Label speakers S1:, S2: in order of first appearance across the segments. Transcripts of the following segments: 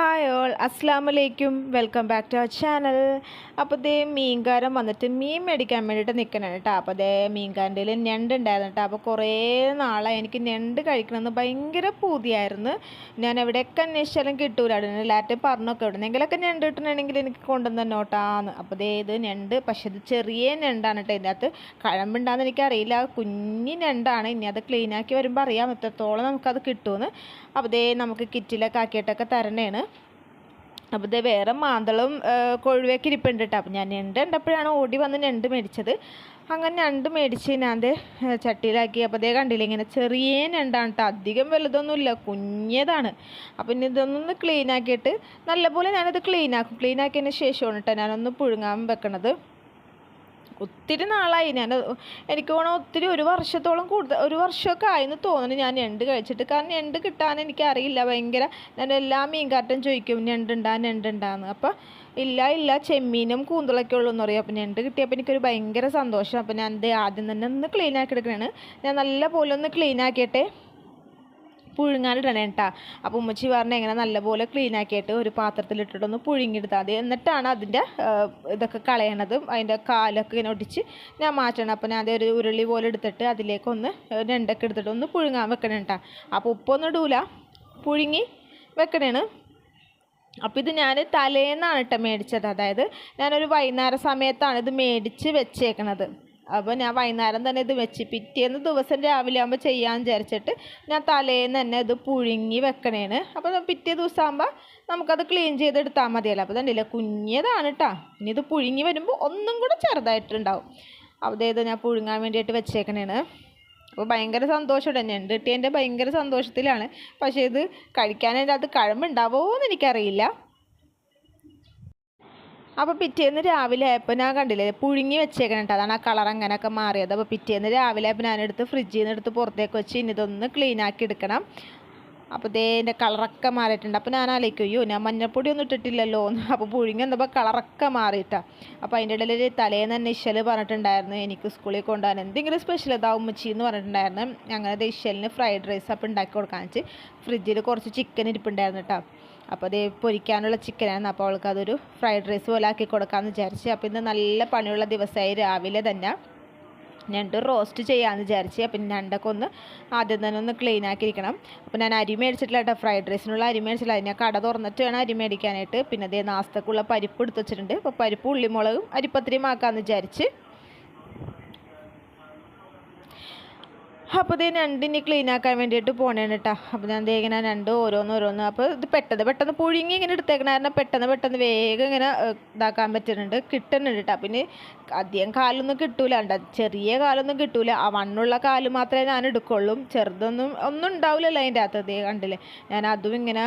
S1: Hi all അസ്സാം വലൈക്കും welcome back to our channel. അപ്പോൾ ഇതേ മീൻകാരൻ വന്നിട്ട് മീൻ മേടിക്കാൻ വേണ്ടിയിട്ട് നിൽക്കണം കേട്ടോ അപ്പോൾ അതേ മീൻകാരന്റെ ഞണ്ട് ഉണ്ടായിരുന്നു കേട്ടോ അപ്പോൾ കുറേ നാളായി എനിക്ക് ഞണ്ട് കഴിക്കണമെന്ന് ഭയങ്കര പൂതിയായിരുന്നു. ഞാൻ എവിടെയൊക്കെ അന്വേഷിച്ചാലും കിട്ടൂല. എല്ലാവരും പറഞ്ഞൊക്കെ എവിടെന്നെങ്കിലൊക്കെ ഞണ്ട് കിട്ടണമെങ്കിൽ എനിക്ക് കൊണ്ടുവന്ന് നോട്ടാന്ന് അപ്പോൾ ദേ ഇത് ഞണ്ട് പക്ഷെ ഇത് ചെറിയ ഞണ്ടാണ് കേട്ടോ ഇതിനകത്ത് കഴമ്പുണ്ടാന്ന് എനിക്കറിയില്ല. കുഞ്ഞി ഞണ്ടാണ്. ഇനി അത് ക്ലീനാക്കി വരുമ്പോൾ അറിയാം എത്രത്തോളം നമുക്കത് കിട്ടുമെന്ന്. അപ്പോൾ ദേ നമുക്ക് കിറ്റിലൊക്കെ ആക്കിയിട്ടൊക്കെ തരണേണ്. അപ്പോൾ ഇത് വേറെ മാന്തളും കൊഴുവയൊക്കെ ഇരിപ്പുണ്ട് കേട്ടോ അപ്പോൾ ഞാൻ ഞണ്ട് കണ്ടപ്പോഴാണ് ഓടി വന്ന് ഞണ്ട് മേടിച്ചത്. അങ്ങനെ ഞണ്ട് മേടിച്ച് ഞാൻ ചട്ടിയിലാക്കി. അപ്പോൾ അതേ കണ്ടില്ല ഇങ്ങനെ ചെറിയ ഞണ്ടാണ് കേട്ടോ അധികം വലുതൊന്നുമില്ല കുഞ്ഞതാണ്. അപ്പോൾ ഇനി ഇതൊന്നൊന്ന് ക്ലീൻ ആക്കിയിട്ട് നല്ലപോലെ ഞാനത് ക്ലീൻ ആക്കും. ക്ലീൻ ആക്കിയതിന് ശേഷമാണ് കേട്ടോ ഞാനൊന്ന് പുഴുങ്ങാൻ വെക്കണത്. ഒത്തിരി നാളായി. ഞാൻ എനിക്ക് വേണം ഒത്തിരി ഒരു വർഷത്തോളം കൂടുതൽ ഒരു വർഷമൊക്കെ ആയെന്ന് തോന്നുന്നു ഞാൻ ഞണ്ട് കഴിച്ചിട്ട്. കാരണം ഞണ്ട് കിട്ടാൻ എനിക്കറിയില്ല. ഭയങ്കര ഞാൻ എല്ലാ മീൻകാരട്ടും ചോദിക്കും ഞണ്ടുണ്ടാ ഞണ്ടുണ്ടാന്ന്. അപ്പോൾ ഇല്ല ഇല്ല ചെമ്മീനും കൂന്തളൊക്കെ ഉള്ളൂ എന്ന് പറയും. അപ്പം ഞണ്ട് കിട്ടിയപ്പോൾ എനിക്കൊരു ഭയങ്കര സന്തോഷം. അപ്പം ഞാൻ ആദ്യം തന്നെ ഒന്ന് ക്ലീൻ ആക്കി എടുക്കണേ ഞാൻ നല്ല പോലെ ഒന്ന് ക്ലീൻ ആക്കിയിട്ടെ. പുഴുങ്ങാനിടണേ കേട്ടാ അപ്പോൾ ഉമ്മച്ചി പറഞ്ഞ എങ്ങനെ നല്ലപോലെ ക്ലീൻ ആക്കിയിട്ട് ഒരു പാത്രത്തിലിട്ടിട്ടൊന്ന് പുഴുങ്ങിയെടുത്താൽ മതി. എന്നിട്ടാണ് അതിന്റെ ഇതൊക്കെ കളയണതും അതിന്റെ കാലൊക്കെ ഇങ്ങനെ ഒടിച്ച് ഞാൻ മാറ്റണം. അപ്പോൾ ഞാൻ ഒരു ഉരുളി പോലെ എടുത്തിട്ട് അതിലേക്കൊന്ന് രണ്ടൊക്കെ എടുത്തിട്ട് ഒന്ന് പുഴുങ്ങാൻ വെക്കണം കേട്ടാ അപ്പോൾ ഉപ്പൊന്നും ഇടൂല. പുഴുങ്ങി വെക്കണേണ്. അപ്പോൾ ഇത് ഞാൻ തലേന്നാണ് കേട്ടോ മേടിച്ചത്. അതായത് ഞാനൊരു വൈകുന്നേര സമയത്താണ് ഇത് മേടിച്ച് വെച്ചേക്കണത്. അപ്പോൾ ഞാൻ വൈകുന്നേരം തന്നെ ഇത് വെച്ച് പിറ്റേന്ന് ദിവസം രാവിലെ ആകുമ്പോൾ ചെയ്യാമെന്ന് വിചാരിച്ചിട്ട് ഞാൻ തലേന്ന് തന്നെ ഇത് പുഴുങ്ങി വെക്കണേന് അപ്പോൾ പിറ്റേ ദിവസം ആകുമ്പോൾ നമുക്കത് ക്ലീൻ ചെയ്തെടുത്താൽ മതിയല്ലോ. അപ്പോൾ കണ്ടില്ലേ കുഞ്ഞതാണ് കേട്ടോ ഇനി ഇത് പുഴുങ്ങി വരുമ്പോൾ ഒന്നും കൂടെ ചെറുതായിട്ടുണ്ടാവും. ഇത് ഞാൻ പുഴുങ്ങാൻ വേണ്ടിയിട്ട് വെച്ചേക്കണേണ്. അപ്പോൾ ഭയങ്കര സന്തോഷം ഞണ്ട് കിട്ടിയതിന്റെ ഭയങ്കര സന്തോഷത്തിലാണ്. പക്ഷേ ഇത് കഴിക്കാനതിന്റെ അത് കഴമ്പുണ്ടാവുമോ എന്ന് എനിക്കറിയില്ല. അപ്പോൾ പിറ്റേന്ന് രാവിലെ ആയപ്പോൾ ഞാൻ കണ്ടില്ലേ പുഴുങ്ങി വെച്ചേക്കണം കേട്ടോ അതാണ് ആ കളർ അങ്ങനെയൊക്കെ മാറിയത്. അപ്പോൾ പിറ്റേന്ന് രാവിലെ ആയപ്പോൾ ഞാനെടുത്ത് ഫ്രിഡ്ജിൽ നിന്ന് എടുത്ത് പുറത്തേക്ക് വെച്ച് ഇനി ഇതൊന്ന് ക്ലീൻ ആക്കി എടുക്കണം. അപ്പോൾ ദേ എന്റെ കളറൊക്കെ മാറിയിട്ടുണ്ട്. അപ്പോൾ ഞാൻ ആലോചിക്കും അയ്യോ ഞാൻ മഞ്ഞപ്പൊടി ഒന്നും ഇട്ടിട്ടില്ലല്ലോ അപ്പോൾ പുഴുങ്ങി വന്നപ്പോൾ കളറൊക്കെ മാറിയിട്ടാ. അപ്പോൾ അതിന്റെ ഇടയിൽ തലേന്ന് തന്നെ ഇഷ്യൽ പറഞ്ഞിട്ടുണ്ടായിരുന്നു എനിക്ക് സ്കൂളിൽ കൊണ്ടുപോകാൻ എന്തെങ്കിലും സ്പെഷ്യൽ ഇതാ ഉമ്മച്ചി എന്ന് പറഞ്ഞിട്ടുണ്ടായിരുന്നു. അങ്ങനെ ഇശലിന് ഫ്രൈഡ് റൈസ് അപ്പോൾ ഉണ്ടാക്കി കൊടുക്കാൻ വെച്ച് ഫ്രിഡ്ജിൽ കുറച്ച് ചിക്കൻ ഇരിപ്പുണ്ടായിരുന്നു കേട്ടോ അപ്പോൾ അത് പൊരിക്കാനുള്ള ചിക്കനാണ്. അപ്പോൾ അവൾക്ക് അതൊരു ഫ്രൈഡ് റൈസ് പോലെ ആക്കി കൊടുക്കാമെന്ന് വിചാരിച്ച്. അപ്പോൾ ഇന്ന് നല്ല പണിയുള്ള ദിവസമായി രാവിലെ തന്നെ ഞണ്ട് റോസ്റ്റ് ചെയ്യാമെന്ന് വിചാരിച്ച്. അപ്പം ഞണ്ടൊക്കെ ഒന്ന് ആദ്യം തന്നെ ഒന്ന് ക്ലീൻ ആക്കിയിരിക്കണം. അപ്പോൾ ഞാൻ അരി മേടിച്ചിട്ടില്ല ഫ്രൈഡ് റൈസിനുള്ള അരി മേടിച്ചില്ല അതിനെ കട തുറന്നിട്ട് വേണം അരി മേടിക്കാനായിട്ട്. പിന്നെ അതേ നാസ്തക്കുള്ള പരിപ്പ് എടുത്ത് വെച്ചിട്ടുണ്ട്. അപ്പോൾ പരിപ്പ് ഉള്ളിമുളകും അരിപ്പത്തിരിയും ആക്കാമെന്ന് വിചാരിച്ച്. അപ്പോൾ ഇത് രണ്ടിനി ക്ലീൻ ആക്കാൻ വേണ്ടിയിട്ട് പോണേണ് കേട്ടോ അപ്പോൾ ഞാൻ ഇങ്ങനെ രണ്ട് ഓരോന്ന് ഓരോന്ന് അപ്പോൾ ഇത് പെട്ടെന്ന് പെട്ടെന്ന് പുഴുങ്ങി ഇങ്ങനെ എടുത്തേക്കണ കാരണം പെട്ടെന്ന് പെട്ടെന്ന് വേഗം ഇങ്ങനെ ഇതാക്കാൻ പറ്റുന്നുണ്ട്. കിട്ടുന്നുണ്ട് കേട്ടോ പിന്നെ അധികം കാലൊന്നും കിട്ടൂല കണ്ട ചെറിയ കാലൊന്നും കിട്ടൂല. ആ മണ്ണുള്ള കാൽ മാത്രമേ ഞാൻ എടുക്കുള്ളൂ. ചെറുതൊന്നും ഒന്നും ഉണ്ടാവില്ലല്ലോ അതിന്റെ അകത്ത് കണ്ടില്ലേ. ഞാൻ അതും ഇങ്ങനെ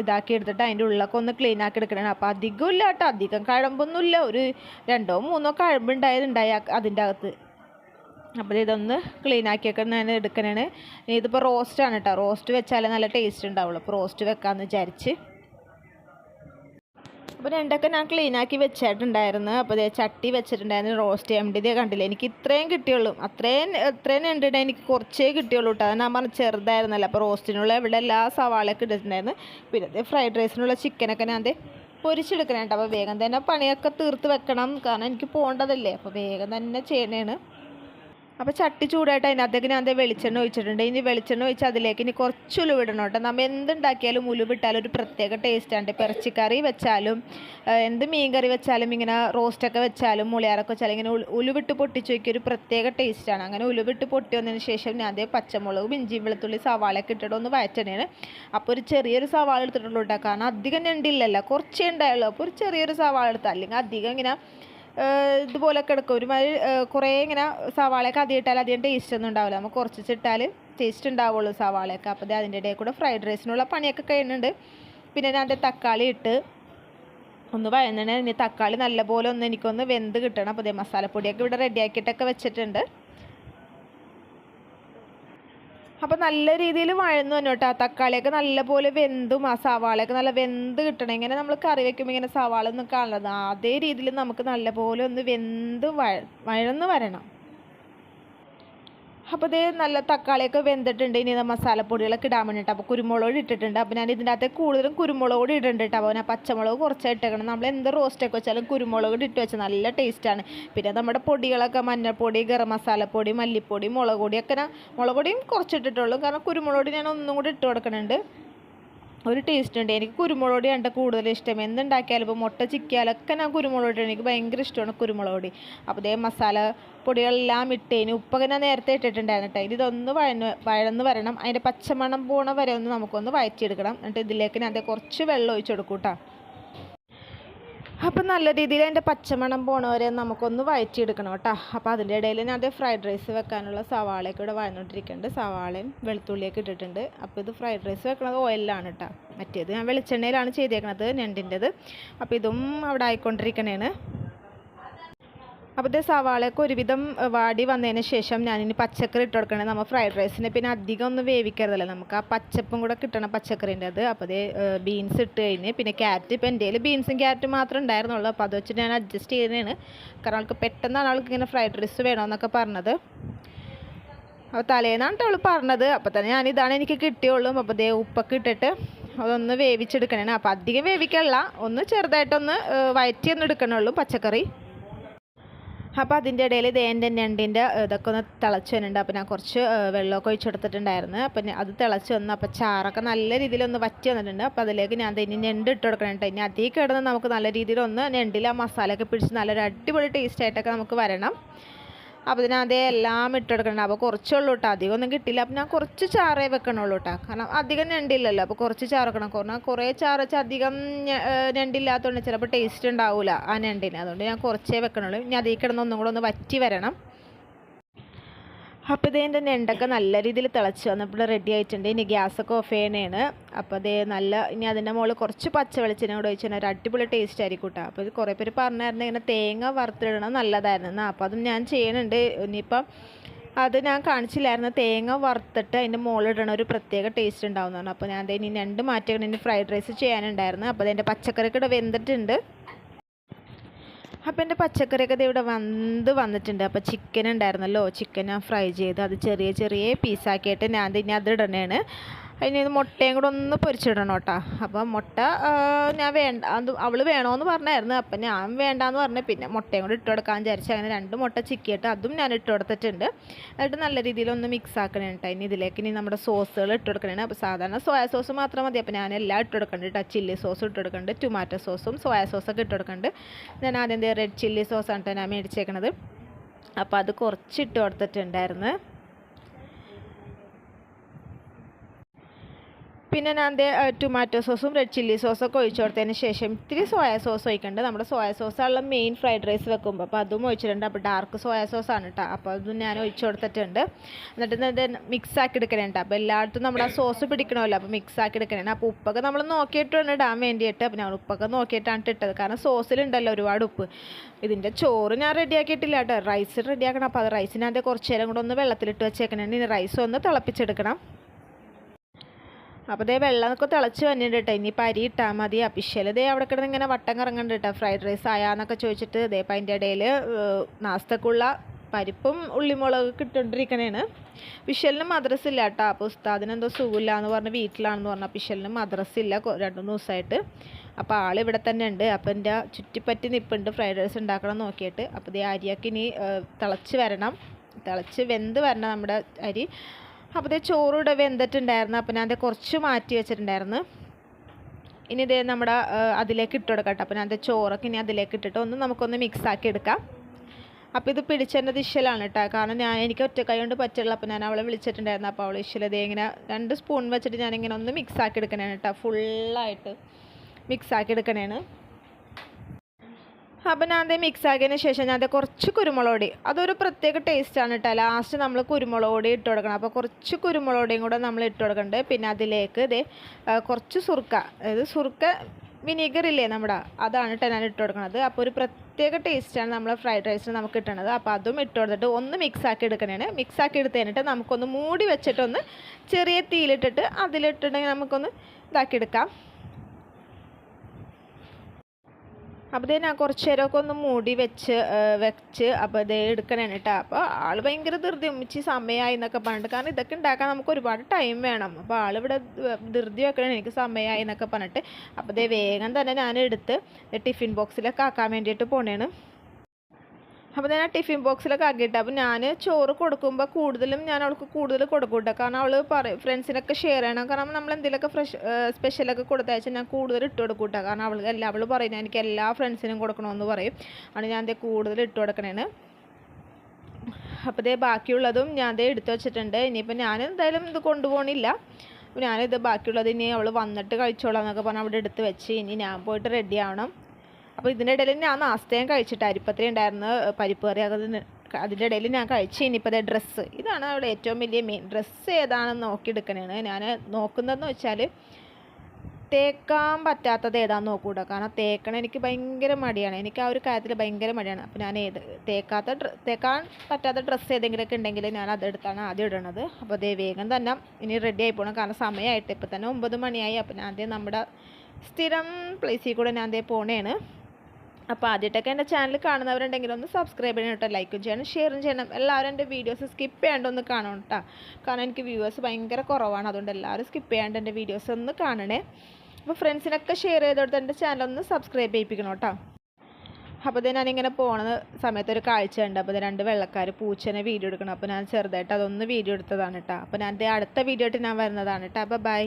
S1: ഇതാക്കി എടുത്തിട്ട് അതിന്റെ ഉള്ളൊക്കെ ഒന്ന് ക്ലീൻ ആക്കി എടുക്കണം അപ്പോൾ അധികം ഇല്ല കേട്ടോ അധികം കഴമ്പൊന്നുമില്ല. ഒരു രണ്ടോ മൂന്നോ കഴമ്പുണ്ടായതുണ്ടായി അതിന്റെ അകത്ത്. അപ്പോൾ ഇതൊന്ന് ക്ലീൻ ആക്കിയൊക്കെ ഞാൻ എടുക്കാനാണ് ഇനി ഇതിപ്പോൾ ആണ് കേട്ടോ റോസ്റ്റ് വെച്ചാലേ നല്ല ടേസ്റ്റ് ഉണ്ടാവുള്ളൂ അപ്പോൾ റോസ്റ്റ് വെക്കാമെന്ന് വിചാരിച്ച്. അപ്പോൾ രണ്ടൊക്കെ ഞാൻ ക്ലീൻ ആക്കി വെച്ചിട്ടുണ്ടായിരുന്നു. അപ്പോൾ ഇതേ ചട്ടി വെച്ചിട്ടുണ്ടായിരുന്നു റോസ്റ്റ് ചെയ്യാൻ വേണ്ടി. ഇതേ കണ്ടില്ല എനിക്ക് ഇത്രയും കിട്ടിയുള്ളൂ. അത്രയും ഇത്രയും ഉണ്ടെങ്കിൽ എനിക്ക് കുറച്ചേ കിട്ടിയുള്ളൂ കേട്ടോ അത് ഞാൻ പറഞ്ഞ ചെറുതായിരുന്നല്ലോ. അപ്പോൾ റോസ്റ്റിനുള്ള ഇവിടെ എല്ലാ സവാളയൊക്കെ ഇട്ടിട്ടുണ്ടായിരുന്നു. പിന്നെ അതേ ഫ്രൈഡ് റൈസിനുള്ള ചിക്കനൊക്കെ ഞാൻ ദേ പൊരിച്ചെടുക്കണം കേട്ടോ അപ്പോൾ വേഗം തന്നെ പണിയൊക്കെ തീർത്ത് വെക്കണം. കാരണം എനിക്ക് പോകേണ്ടതല്ലേ അപ്പോൾ വേഗം തന്നെ ചെയ്യണേണ്. അപ്പോൾ ചട്ടി ചൂടായിട്ട് അതിനകത്തേക്ക് ഞാൻ അതേ വെളിച്ചെണ്ണ ഒഴിച്ചിട്ടുണ്ട്. ഇനി വെളിച്ചെണ്ണ ഒഴിച്ച് അതിലേക്ക് ഇനി കുറച്ച് ഉലുവിടണം കേട്ടോ. നമ്മൾ എന്തുണ്ടാക്കിയാലും ഉലുവിട്ടാലും ഒരു പ്രത്യേക ടേസ്റ്റാണ് ഇപ്പോൾ ഇറച്ചിക്കറി വെച്ചാലും എന്ത് മീൻ കറി വെച്ചാലും ഇങ്ങനെ റോസ്റ്റൊക്കെ വെച്ചാലും മുളിയാറൊക്കെ വെച്ചാലും ഇങ്ങനെ ഉലുവിട്ട് പൊട്ടിച്ച് വയ്ക്കുക ഒരു പ്രത്യേക ടേസ്റ്റാണ് അങ്ങനെ ഉലുവിട്ട് പൊട്ടി വന്നതിന് ശേഷം ഞാൻ അതേ പച്ചമുളകും ഇഞ്ചിയും വെളുത്തുള്ളി സവാളയൊക്കെ ഇട്ടിട്ട് ഒന്ന് വയറ്റണേന്. അപ്പോൾ ഒരു ചെറിയൊരു സവാള എടുത്തിട്ടുള്ളൂ കേട്ടോ. കാരണം അധികം ഞണ്ടില്ലല്ലോ. കുറച്ചേ ഉണ്ടായുള്ളൂ. അപ്പോൾ ഒരു ചെറിയൊരു സവാള എടുത്താൽ അല്ലെങ്കിൽ അധികം ഇങ്ങനെ ഏഹ് ഇതുപോലൊക്കെ എടുക്കും ഒരുമാതിരി കുറേ ഇങ്ങനെ സവാളയൊക്കെ അധികം ഇട്ടാൽ അധികം ടേസ്റ്റ് ഒന്നും ഉണ്ടാവില്ല. നമുക്ക് കുറച്ച് ഇട്ടാൽ ടേസ്റ്റ് ഉണ്ടാവുള്ളൂ സവാളയൊക്കെ. അപ്പോൾ അതിന്റെ ഇടയിൽ കൂടെ ഫ്രൈഡ് റൈസിനുള്ള പണിയൊക്കെ കഴിയുന്നുണ്ട്. പിന്നെ ഞാൻ തക്കാളി ഇട്ട് ഒന്ന് വഴന്നണേ തക്കാളി നല്ലപോലെ ഒന്ന് എനിക്കൊന്ന് വെന്ത് കിട്ടണം. അപ്പോൾ ദേ മസാലപ്പൊടിയൊക്കെ ഇവിടെ റെഡിയാക്കിയിട്ടൊക്കെ വെച്ചിട്ടുണ്ട്. അപ്പോൾ നല്ല രീതിയിൽ വഴന്നു തന്നെ കേട്ടോ തക്കാളിയൊക്കെ നല്ലപോലെ വെന്തും ആ സവാളയൊക്കെ നല്ല വെന്ത് കിട്ടണം. ഇങ്ങനെ നമ്മൾ കറി വെക്കുമ്പോൾ ഇങ്ങനെ സവാള ഒന്നും കാണുന്നത് അതേ രീതിയിൽ നമുക്ക് നല്ലപോലെ ഒന്ന് വെന്ത് വഴ വഴന്ന് വരണം. അപ്പോൾ ഇത് നല്ല തക്കാളിയൊക്കെ വെന്തിട്ടുണ്ട്. ഇനി മസാലപ്പൊടികളൊക്കെ ഇടാൻ വേണ്ടിയിട്ട് അപ്പോൾ കുരുമുളക് ഇട്ടിട്ടുണ്ട്. അപ്പോൾ ഞാൻ ഇതിന്റെ അകത്ത് കൂടുതലും കുരുമുളക് പൊടി ഇടുന്നുണ്ട് കേട്ടോ അപ്പോൾ ഞാൻ പച്ചമുളക് കുറച്ച് ഇട്ടേക്കണം. നമ്മൾ എന്ത് റോസ്റ്റൊക്കെ വെച്ചാലും കുരുമുളക് ഇട്ട് വെച്ചാൽ നല്ല ടേസ്റ്റാണ് പിന്നെ നമ്മുടെ പൊടികളൊക്കെ മഞ്ഞൾപ്പൊടി ഗരം മസാലപ്പൊടി മല്ലിപ്പൊടി മുളക് പൊടിയൊക്കെ ഞാൻ മുളക് പൊടിയും കുറച്ചിട്ടിട്ടുള്ളൂ കാരണം കുരുമുളക് പൊടി ഞാൻ ഒന്നും കൂടി ഇട്ട് കൊടുക്കുന്നുണ്ട് ഒരു ടേസ്റ്റ് ഉണ്ട്. എനിക്ക് കുരുമുളക് പൊടി കണ്ട കൂടുതൽ ഇഷ്ടം. എന്തുണ്ടാക്കിയാലും ഇപ്പോൾ മുട്ട ചിക്കിയാലൊക്കെ ഞാൻ കുരുമുളക് പൊടി എനിക്ക് ഭയങ്കര ഇഷ്ടമാണ് കുരുമുളക് പൊടി. അപ്പോൾ ഇതേ മസാല പൊടികളെല്ലാം ഇട്ടേന്. ഉപ്പൊക്കെ ഞാൻ നേരത്തെ ഇട്ടിട്ടുണ്ടായിരുന്നു കേട്ടോ. ഇതൊന്ന് വഴന്ന് വഴന്ന് വരണം. അതിന്റെ പച്ചമണം പോണ വരെ ഒന്ന് നമുക്കൊന്ന് വഴറ്റിയെടുക്കണം. എന്നിട്ട് ഇതിലേക്ക് ഞാൻ കുറച്ച് വെള്ളം ഒഴിച്ച് കൊടുക്കും കേട്ടോ. അപ്പം നല്ല രീതിയിൽ അതിന്റെ പച്ചമണം പോണവരെ നമുക്കൊന്ന് വഴറ്റിയെടുക്കണം കേട്ടോ. അപ്പോൾ അതിന്റെ ഇടയിൽ ഞാൻ അത് ഫ്രൈഡ് റൈസ് വെക്കാനുള്ള സവാളയൊക്കെ ഇവിടെ വഴന്നോണ്ടിരിക്കുന്നുണ്ട്. സവാളയും വെളുത്തുള്ളിയൊക്കെ ഇട്ടിട്ടുണ്ട്. അപ്പോൾ ഇത് ഫ്രൈഡ് റൈസ് വെക്കണത് ഓയിലാണ് കേട്ടോ. മറ്റേത് ഞാൻ വെളിച്ചെണ്ണയിലാണ് ചെയ്തേക്കണത് ഞണ്ടിന്റെത് അപ്പോൾ ഇതും അവിടെ ആയിക്കൊണ്ടിരിക്കണേണ്. അപ്പോൾ ഇത് സവാളയൊക്കെ ഒരുവിധം വാടി വന്നതിന് ശേഷം ഞാനിനി പച്ചക്കറി ഇട്ട് കൊടുക്കണേ. നമ്മൾ ഫ്രൈഡ് റൈസിന് പിന്നെ അധികം ഒന്നും വേവിക്കരുതല്ലോ. നമുക്ക് ആ പച്ചപ്പും കൂടെ കിട്ടണം പച്ചക്കറീന്റെ അത്. അപ്പോൾ അത് ബീൻസ് ഇട്ട് കഴിഞ്ഞ് പിന്നെ ക്യാരറ്റ് ഇപ്പോൾ എന്റെ ബീൻസും ക്യാരറ്റും മാത്രമേ ഉണ്ടായിരുന്നുള്ളൂ. അപ്പോൾ അത് വെച്ചിട്ട് ഞാൻ അഡ്ജസ്റ്റ് ചെയ്യുന്നതാണ് കാരണം അവൾക്ക് പെട്ടെന്നാണ് അവൾക്ക് ഇങ്ങനെ ഫ്രൈഡ് റൈസ് വേണമെന്നൊക്കെ പറഞ്ഞത്. അപ്പോൾ തലേന്നാണ് അവൾ പറഞ്ഞത്. അപ്പോൾ തന്നെ ഞാൻ ഇതാണ് എനിക്ക് കിട്ടിയുള്ളൂ. അപ്പോൾ ദേ ഉപ്പൊക്കെ ഇട്ടിട്ട് അതൊന്ന് വേവിച്ചെടുക്കണേ അപ്പോൾ അധികം വേവിക്കല്ല. ഒന്ന് ചെറുതായിട്ടൊന്ന് ഒന്ന് എടുക്കണുള്ളൂ പച്ചക്കറി. അപ്പോൾ അതിന്റെ ഇടയിൽ ഇത് എന്റെ ഞണ്ടിന്റെ ഇതൊക്കെ ഒന്ന് തിളച്ച് വരുന്നുണ്ട്. അപ്പോൾ ഞാൻ കുറച്ച് വെള്ളമൊക്കെ ഒഴിച്ചെടുത്തിട്ടുണ്ടായിരുന്നു. അപ്പം അത് തിളച്ച് വന്നു അപ്പോൾ ചാറൊക്കെ നല്ല രീതിയിലൊന്ന് വറ്റി വന്നിട്ടുണ്ട്. അപ്പോൾ അതിലേക്ക് ഞാൻ ഇനി ഞണ്ട് ഇട്ട് കൊടുക്കണം ഇനി അതിൽ കിടന്ന് നമുക്ക് നല്ല രീതിയിലൊന്ന് ഞണ്ടിൽ ആ മസാലയൊക്കെ പിടിച്ച് നല്ലൊരു അടിപൊളി ടേസ്റ്റായിട്ടൊക്കെ നമുക്ക് വരണം. അപ്പോൾ ഇതിന് അതേ എല്ലാം ഇട്ട് കൊടുക്കണം അപ്പോൾ കുറച്ചുള്ളൂ കേട്ടോ അധികം ഒന്നും കിട്ടില്ല. അപ്പോൾ ഞാൻ കുറച്ച് ചാറേ വെക്കണുള്ളൂ കേട്ടോ കാരണം അധികം ഞണ്ടില്ലല്ലോ. അപ്പോൾ കുറച്ച് ചാറ് വെക്കണം. കാരണം കുറേ ചാറ് വെച്ചാൽ അധികം ഞണ്ടില്ലാത്തതുകൊണ്ട് ചിലപ്പോൾ ടേസ്റ്റ് ഉണ്ടാവില്ല ആ ഞണ്ടിന്. അതുകൊണ്ട് ഞാൻ കുറച്ചേ വെക്കണുള്ളൂ. ഇനി അതിൽ കിടന്ന് ഒന്നും കൂടെ ഒന്ന് വറ്റി വരണം. അപ്പോൾ ഇതേ എന്റെ എണ്ടൊക്കെ നല്ല രീതിയിൽ തിളച്ച് വന്നപ്പോൾ റെഡി ആയിട്ടുണ്ട്. ഇനി ഗ്യാസൊക്കെ ഓഫ് ചെയ്യണേണ്. അപ്പോൾ അതേ നല്ല ഇനി അതിന്റെ മുകളിൽ കുറച്ച് പച്ച വെളിച്ചെണ്ണ കൂടെ ഒഴിച്ചാൽ ഒരു അടിപൊളി ടേസ്റ്റ് ആയിരിക്കും കേട്ടോ അപ്പോൾ ഇത് കുറേ പേര് പറഞ്ഞായിരുന്നു ഇങ്ങനെ തേങ്ങ വറുത്തിടണം നല്ലതായിരുന്നു അപ്പോൾ അതും ഞാൻ ചെയ്യണുണ്ട്. ഇനിയിപ്പം അത് ഞാൻ കാണിച്ചില്ലായിരുന്നു. തേങ്ങ വറുത്തിട്ട് അതിന്റെ മുകളിലിടണ ഒരു പ്രത്യേക ടേസ്റ്റ് ഉണ്ടാവുന്നതാണ്. അപ്പോൾ ഞാൻ ഇനി രണ്ട് മാറ്റങ്ങൾ ഇനി ഫ്രൈഡ് റൈസ് ചെയ്യാനുണ്ടായിരുന്നു. അപ്പോൾ അതിന്റെ പച്ചക്കറിയൊക്കെ വെന്തിട്ടുണ്ട്. അപ്പോൾ എന്റെ പച്ചക്കറിയൊക്കെ ഇത് ഇവിടെ വന്ന് വന്നിട്ടുണ്ട്. അപ്പോൾ ചിക്കൻ ഉണ്ടായിരുന്നല്ലോ. ചിക്കൻ ഞാൻ ഫ്രൈ ചെയ്ത് അത് ചെറിയ ചെറിയ പീസാക്കിയിട്ട് ഞാൻ ഇനി അത് ഇടണേണ്. അതിന് ഇത് മുട്ടയും കൂടെ ഒന്ന് പൊരിച്ചിടണം കേട്ടോ. അപ്പം മുട്ട ഞാൻ വേണ്ട അത് അവൾ വേണമെന്ന് പറഞ്ഞായിരുന്നു. അപ്പം ഞാൻ വേണ്ടാന്ന് പറഞ്ഞു. പിന്നെ മുട്ടയും കൂടെ ഇട്ട് കൊടുക്കാൻ വിചാരിച്ചു അങ്ങനെ രണ്ട് മുട്ട ചിക്കിയിട്ട് അതും ഞാൻ ഇട്ട് കൊടുത്തിട്ടുണ്ട് എന്നിട്ട് നല്ല രീതിയിലൊന്ന് മിക്സ് ആക്കണം കേട്ടോ ഇനി ഇതിലേക്ക് ഇനി നമ്മുടെ സോസുകൾ ഇട്ട് കൊടുക്കണേ അപ്പോൾ സാധാരണ സോയാ സോസ് മാത്രം മതി. അപ്പോൾ ഞാൻ എല്ലാം ഇട്ട് കൊടുക്കുന്നുണ്ട് കേട്ടോ ചില്ലി സോസ് ഇട്ട് കൊടുക്കുന്നുണ്ട് ടൊമാറ്റോ സോസും സോയാ സോസൊക്കെ ഇട്ട് കൊടുക്കുന്നുണ്ട് ഞാൻ ആദ്യം റെഡ് ചില്ലി സോസാണ് കേട്ടോ ഞാൻ മേടിച്ചേക്കണത്. അപ്പോൾ അത് കുറച്ച് ഇട്ട് കൊടുത്തിട്ടുണ്ടായിരുന്നു പിന്നെ ഞാൻ ടൊമാറ്റോ സോസും റെഡ് ചില്ലി സോസൊക്കെ ഒഴിച്ചു കൊടുത്തതിന് ശേഷം ഇത്തിരി സോയാ സോസ് ഒഴിക്കുന്നുണ്ട് നമ്മുടെ സോയാ സോസാണുള്ള മെയിൻ ഫ്രൈഡ് റൈസ് വെക്കുമ്പോൾ അപ്പോൾ അതും ഒഴിച്ചിട്ടുണ്ട്. അപ്പോൾ ഡാർക്ക് സോയാ സോസാണ് കേട്ടോ അപ്പോൾ അതും ഞാൻ ഒഴിച്ചു കൊടുത്തിട്ടുണ്ട്. എന്നിട്ട് ഇത് മിക്സ് ആക്കി എടുക്കണേണ്ട. അപ്പോൾ എല്ലായിടത്തും നമ്മുടെ ആ സോസ് പിടിക്കണമല്ലോ. അപ്പോൾ മിക്സ് ആക്കി എടുക്കണേ അപ്പോൾ ഉപ്പൊക്കെ നമ്മൾ നോക്കിയിട്ട് വേണം ഇടാൻ വേണ്ടിയിട്ട്. അപ്പോൾ ഞാൻ ഉപ്പൊക്കെ നോക്കിയിട്ടാണ് ഇട്ടത്. കാരണം സോസിലുണ്ടല്ലോ ഒരുപാട് ഉപ്പ്. ഇതിന്റെ ചോറ് ഞാൻ റെഡിയാക്കിയിട്ടില്ല കേട്ടോ റൈസ് റെഡിയാക്കണം അപ്പോൾ അത് റൈസിനകത്ത് കുറച്ച് നേരം കൂടെ ഒന്ന് വെള്ളത്തിലിട്ട് വെച്ചേക്കണേ ഇനി റൈസ് ഒന്ന് തിളപ്പിച്ചെടുക്കണം. അപ്പോൾ ദേ വെള്ളമൊക്കെ തിളച്ച് വന്നിട്ടുണ്ട് കേട്ടോ. ഇനിയിപ്പോൾ അരി ഇട്ടാൽ മതി. അപ്പിഷ്യൽ ദേ അവിടെ കിടന്ന് ഇങ്ങനെ വട്ടം കറങ്ങുന്നുണ്ട് കേട്ടോ. ഫ്രൈഡ് റൈസ് ആയാന്നൊക്കെ ചോദിച്ചിട്ട് ദേ ഇപ്പം അതിന്റെ ഇടയിൽ നാസ്തക്കുള്ള പരിപ്പും ഉള്ളിമുളക് കിട്ടുകൊണ്ടിരിക്കണേണ് വിഷലിന് മദ്രസ് ഇല്ല കേട്ടോ. അപ്പോൾ ഉസ്താദിന് എന്തോ സുഖമില്ല എന്ന് പറഞ്ഞ് വീട്ടിലാണെന്ന് പറഞ്ഞാൽ വിഷലിന് മദ്രസ് ഇല്ല രണ്ടു ദിവസമായിട്ട്. അപ്പോൾ ആൾ ഇവിടെ തന്നെ ഉണ്ട്. അപ്പോൾ എന്റെ ചുറ്റിപ്പറ്റി നിൽപ്പുണ്ട് ഫ്രൈഡ് റൈസ് ഉണ്ടാക്കണം നോക്കിയിട്ട്. അപ്പോൾ ദേ അരിയൊക്കെ ഇനി തിളച്ച് വരണം. തിളച്ച് വെന്ത് വരണം നമ്മുടെ അരി. അപ്പോൾ ദേ ചോറൂടെ വെന്തിട്ടുണ്ടായിരുന്നു. അപ്പോൾ ഞാൻ അത് കുറച്ച് മാറ്റി വെച്ചിട്ടുണ്ടായിരുന്നു. ഇനി ഇതേ നമ്മുടെ അതിലേക്ക് ഇട്ട് കൊടുക്കാം കേട്ടോ. അപ്പോൾ ഞാൻ അത് ചോറൊക്കെ ഇനി അതിലേക്ക് ഇട്ടിട്ട് ഒന്ന് നമുക്കൊന്ന് മിക്സ് ആക്കി എടുക്കാം. അപ്പോൾ ഇത് പിടിച്ചതിന്റെ ദിശയിലാണ് കേട്ടോ. കാരണം ഞാൻ എനിക്ക് ഒറ്റ കൈ കൊണ്ട് പറ്റുള്ളൂ. അപ്പോൾ ഞാൻ അവളെ വിളിച്ചിട്ടുണ്ടായിരുന്നു. അപ്പോൾ അവൾ ഇശ്ശല ഇതേ ഇങ്ങനെ രണ്ട് സ്പൂൺ വെച്ചിട്ട് ഞാനിങ്ങനെ ഒന്ന് മിക്സ് ആക്കി എടുക്കണേണ് കേട്ടോ. ഫുള്ളായിട്ട് മിക്സ് ആക്കി എടുക്കണേണ്. അപ്പോൾ ഞാൻ അത് മിക്സ് ആക്കിയതിന് ശേഷം ഞാൻ അത് കുറച്ച് കുരുമുളക് പൊടി അതൊരു പ്രത്യേക ടേസ്റ്റാണ് കേട്ടോ ലാസ്റ്റ് നമ്മൾ കുരുമുളക് പൊടി ഇട്ട് കൊടുക്കണം. അപ്പോൾ കുറച്ച് കുരുമുളക് പൊടിയും കൂടെ നമ്മൾ ഇട്ട് കൊടുക്കുന്നുണ്ട് പിന്നെ അതിലേക്ക് ഇതേ കുറച്ച് സുർക്ക. അതായത് സുർക്ക വിനീഗർ ഇല്ലേ നമ്മുടെ? അതാണ് കേട്ടോ ഞാൻ ഇട്ട് കൊടുക്കുന്നത് അപ്പോൾ ഒരു പ്രത്യേക ടേസ്റ്റാണ് നമ്മൾ ഫ്രൈഡ് റൈസിന് നമുക്ക് കിട്ടണത്. അപ്പോൾ അതും ഇട്ട് കൊടുത്തിട്ട് ഒന്ന് മിക്സ് ആക്കി എടുക്കണേണ്. മിക്സ് ആക്കി എടുത്ത് കഴിഞ്ഞിട്ട് നമുക്കൊന്ന് മൂടി വെച്ചിട്ടൊന്ന് ചെറിയ തീയിലിട്ടിട്ട് അതിലിട്ടിട്ടുണ്ടെങ്കിൽ നമുക്കൊന്ന് ഇതാക്കി എടുക്കാം അപ്പോൾ ഞാൻ കുറച്ച് നേരമൊക്കെ ഒന്ന് മൂടി വെച്ച് വെച്ച് അപ്പോൾ ഇതേ എടുക്കണേണ് കേട്ടോ അപ്പോൾ ആൾ ഭയങ്കര ധൃതി ഉമ്മിച്ച് സമയമായി എന്നൊക്കെ പറഞ്ഞിട്ട്. കാരണം ഇതൊക്കെ ഉണ്ടാക്കാൻ നമുക്ക് ഒരുപാട് ടൈം വേണം. അപ്പോൾ ആളിവിടെ ധൃതി വെക്കണേ എനിക്ക് സമയമായി എന്നൊക്കെ പറഞ്ഞിട്ട്. അപ്പോൾ ഇതേ വേഗം തന്നെ ഞാൻ എടുത്ത് ടിഫിൻ ബോക്സിലൊക്കെ ആക്കാൻ വേണ്ടിയിട്ട് പോണേണ്. അപ്പോൾ ഞാൻ ടിഫിൻ ബോക്സിലൊക്കെ ആക്കിയിട്ട് അപ്പോൾ ഞാൻ ചോറ് കൊടുക്കുമ്പോൾ കൂടുതലും ഞാൻ അവൾക്ക് കൂടുതൽ കൊടുക്കും കാരണം അവൾ പറയും ഫ്രണ്ട്സിനൊക്കെ ഷെയർ ചെയ്യണം. കാരണം നമ്മൾ എന്തെങ്കിലുമൊക്കെ ഫ്രഷ് സ്പെഷ്യലൊക്കെ കൊടുത്തയച്ചാൽ ഞാൻ കൂടുതൽ ഇട്ട് കൊടുക്കും കാരണം അവൾ എല്ലാ അവൾ പറയുന്നത് എനിക്ക് എല്ലാ ഫ്രണ്ട്സിനും കൊടുക്കണമെന്ന് പറയും. ആണ് ഞാൻ കൂടുതൽ ഇട്ട് കൊടുക്കണേന്ന്. അപ്പോൾ ഇതേ ബാക്കിയുള്ളതും ഞാൻ ദേ എടുത്തു വെച്ചിട്ടുണ്ട്. ഇനിയിപ്പോൾ ഞാൻ എന്തായാലും ഇത് കൊണ്ടുപോകണില്ല ഞാനിത് ബാക്കിയുള്ളത് ഇനി അവൾ വന്നിട്ട് കഴിച്ചോളാം എന്നൊക്കെ പറഞ്ഞാൽ അവിടെ എടുത്ത് വെച്ച്. ഇനി ഞാൻ പോയിട്ട് റെഡി ആവണം. അപ്പോൾ ഇതിന്റെ ഇടയിൽ ഞാൻ നാസ്തയും കഴിച്ചിട്ട്. അരിപ്പത്തിരി ഉണ്ടായിരുന്നു പരിപ്പ് കറി അതിന് അതിന്റെ ഇടയിൽ ഞാൻ കഴിച്ച്. ഇനിയിപ്പോൾ അതേ ഡ്രസ്സ് ഇതാണ് അവിടെ ഏറ്റവും വലിയ മെയിൻ ഡ്രസ്സ് ഏതാണെന്ന് നോക്കിയെടുക്കണേണ്. ഞാൻ നോക്കുന്നതെന്ന് വെച്ചാൽ തേക്കാൻ പറ്റാത്തത് ഏതാന്ന് നോക്കൂട്ടോ കാരണം തേക്കണ എനിക്ക് ഭയങ്കര മടിയാണ്. എനിക്ക് ആ ഒരു കാര്യത്തിൽ ഭയങ്കര മടിയാണ്. അപ്പോൾ ഞാൻ ഏത് തേക്കാത്ത തേക്കാൻ പറ്റാത്ത ഡ്രസ്സ് ഏതെങ്കിലുമൊക്കെ ഉണ്ടെങ്കിൽ ഞാൻ അതെടുത്താണ് ആദ്യം ഇടണത്. അപ്പോൾ അതേ വേഗം തന്നെ ഇനി റെഡി ആയി പോകണം കാരണം സമയമായിട്ട് ഇപ്പോൾ തന്നെ ഒമ്പത് മണിയായി. അപ്പോൾ ഞാൻ അതേ നമ്മുടെ സ്ഥിരം പ്ലേസിൽ കൂടെ ഞാൻ അതേ പോണേണ്. അപ്പോൾ ആദ്യമായിട്ടൊക്കെ എന്റെ ചാനൽ കാണുന്നവരുണ്ടെങ്കിൽ ഒന്ന് സബ്സ്ക്രൈബ് ചെയ്യണം കേട്ടോ ലൈക്കും ചെയ്യണം ഷെയറും ചെയ്യണം. എല്ലാവരും എന്റെ വീഡിയോസ് സ്കിപ്പ് ചെയ്യാണ്ട് ഒന്ന് കാണണം കേട്ടോ കാരണം എനിക്ക് വ്യൂവേഴ്സ് ഭയങ്കര കുറവാണ്. അതുകൊണ്ട് എല്ലാവരും സ്കിപ്പ് ചെയ്യാണ്ട് എന്റെ വീഡിയോസ് ഒന്ന് കാണണേ. അപ്പോൾ ഫ്രണ്ട്സിനൊക്കെ ഷെയർ ചെയ്ത് കൊടുത്ത് എന്റെ ചാനൽ ഒന്ന് സബ്സ്ക്രൈബ് ചെയ്യിപ്പിക്കണം കേട്ടോ അപ്പോൾ ഇത് ഞാനിങ്ങനെ പോകുന്ന സമയത്ത് ഒരു കാഴ്ച ഉണ്ട് അപ്പോൾ രണ്ട് വെള്ളക്കാർ പൂച്ചനെ വീഡിയോ എടുക്കണം. അപ്പോൾ ഞാൻ ചെറുതായിട്ട് അതൊന്ന് വീഡിയോ എടുത്തതാണ് കേട്ടോ അപ്പോൾ ഞാൻ അടുത്ത വീഡിയോ ആയിട്ട് ഞാൻ വരുന്നതാണ് കേട്ടോ അപ്പോൾ ബൈ